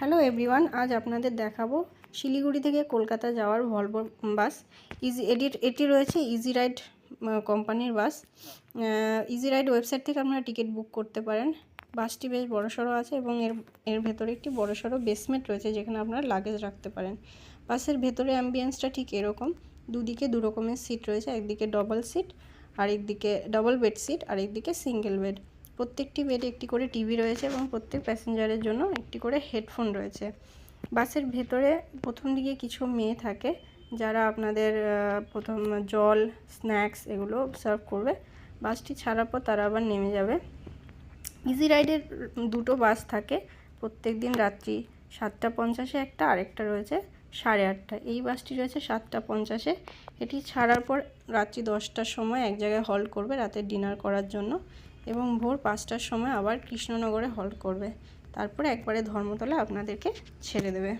Hello everyone, আজ আপনাদের দেখাবো শিলিগুড়ি থেকে কলকাতা যাওয়ার ভলভো বাস। ইজি এডিট এটি রয়েছে ইজি রাইড কোম্পানির বাস। ইজি রাইড ওয়েবসাইট থেকে আপনারা টিকিট বুক করতে পারেন। বাসটি বেশ বড়সড় আছে এবং এর এর ভেতরে একটি বড়সড় বেসমেন্ট রয়েছে যেখানে আপনারা লাগেজ রাখতে পারেন। বাসের ভেতরে অ্যাম্বিয়েন্সটা ঠিক এরকম। দুদিকে দু রকমের সিট রয়েছে, একদিকে ডবল সিট আর একদিকে ডবল বেড সিট আর একদিকে সিঙ্গেল বেড প্রত্যেকটি বেডে একটি করে টিভি রয়েছে এবং প্রত্যেক প্যাসেঞ্জারের জন্য একটি করে হেডফোন রয়েছে। বাসের ভেতরে প্রথম দিকে কিছু মেয়ে থাকে, যারা আপনাদের প্রথম জল, স্ন্যাক্স এগুলো সার্ভ করবে। বাসটি ছাড়ার পর তারা আবার নেমে যাবে। ইজি রাইডের দুটো বাস থাকে, প্রত্যেক দিন রাত্রি সাতটা পঞ্চাশে একটা, আরেকটা রয়েছে সাড়ে আটটা। এই বাসটি রয়েছে সাতটা পঞ্চাশে। এটি ছাড়ার পর রাত্রি দশটার সময় এক জায়গায় হল্ট করবে রাতের ডিনার করার জন্য। এবং ভোর পাঁচটার সময় আবার কৃষ্ণনগরে হল্ট করবে। তারপরে একবারে ধর্মতলা আপনাদেরকে ছেড়ে দেবে।